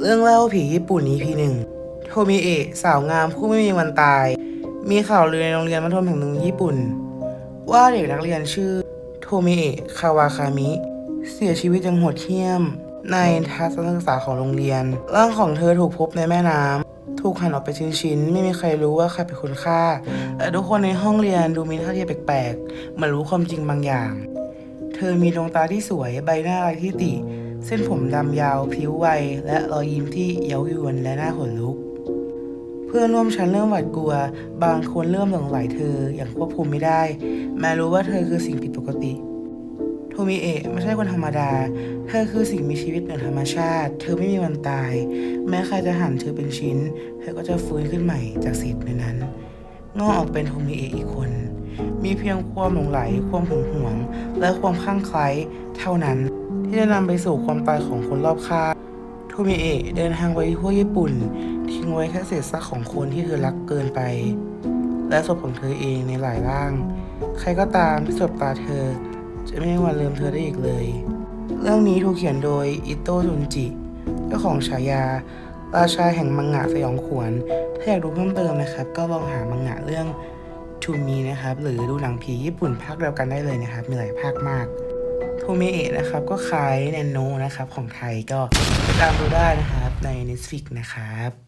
เรื่องเล่าผีญี่ปุ่น EP หนึ่งโทมิเอะสาวงามผู้ไม่มีวันตาย มีข่าวลือในโรงเรียนมัธยมแห่งหนึ่งญี่ปุ่น ว่าเด็กนักเรียนชื่อโทมิเอะคาวาคามิ เสียชีวิตอย่างโหดเหี้ยม ในทัศนศึกษาของโรงเรียน ร่างของเธอถูกพบในแม่น้ำถูกหั่นออกเป็นชิ้นๆ ไม่มีใครรู้ว่าใครเป็นคนฆ่าแต่ทุกคนในห้องเรียนดูมีท่าทีแปลกๆเหมือนรู้ความจริงบางอย่าง เธอมีดวงตาที่สวยใบหน้าไรที่ติ เส้นผมดำยาวผิวไว และรอยยิ้มที่เย้ายวนและน่าขนลุก เพื่อนร่วมชั้นเริ่มหวาดกลัว บางคนเริ่มหลงไหลเธออย่างควบคุมไม่ได้ แม้รู้ว่าเธอคือสิ่งผิดปกติโทมิเอะไม่ใช่คนธรรมดา เธอคือสิ่งมีชีวิตเหนือธรรมชาติ เธอไม่มีวันตาย แม้ใครจะหั่นเธอเป็นชิ้น เธอก็จะฟื้นขึ้นใหม่จากเศษในนั้นงอกออกเป็นโทมิเอะอีกคน มีเพียงความหลงไหล ความหึงหวง และความคลั่งไคล้เท่านั้น ที่จะนำไปสู่ความตายของคนรอบข้างโทมิเอะเดินทางไปทั่วญี่ปุ่น ทิ้งไว้แค่เศษซากของคนที่เธอรักเกินไป และศพของเธอเองในหลายร่าง ใครก็ตามที่สบตาเธอ จะไม่มีวันลืมเธอได้อีกเลย เรื่องนี้ถูกเขียนโดยอิโตะจุนจิเจ้าของฉายาราชาแห่งมังงะสยองขวัญถ้าอยากดูเพิ่มเติมนะครับ ก็ลองหามังงะเรื่องทูมีนะครับ หรือดูหนังผีญี่ปุ่นภาคเดียวกันได้เลยนะครับ มีหลายภาคมาก ทเมเอะนะครับ ก็คล้ายแนนโนนะครับ ของไทยก็ไปตามดูได้นะครับใน Netflix นะครับ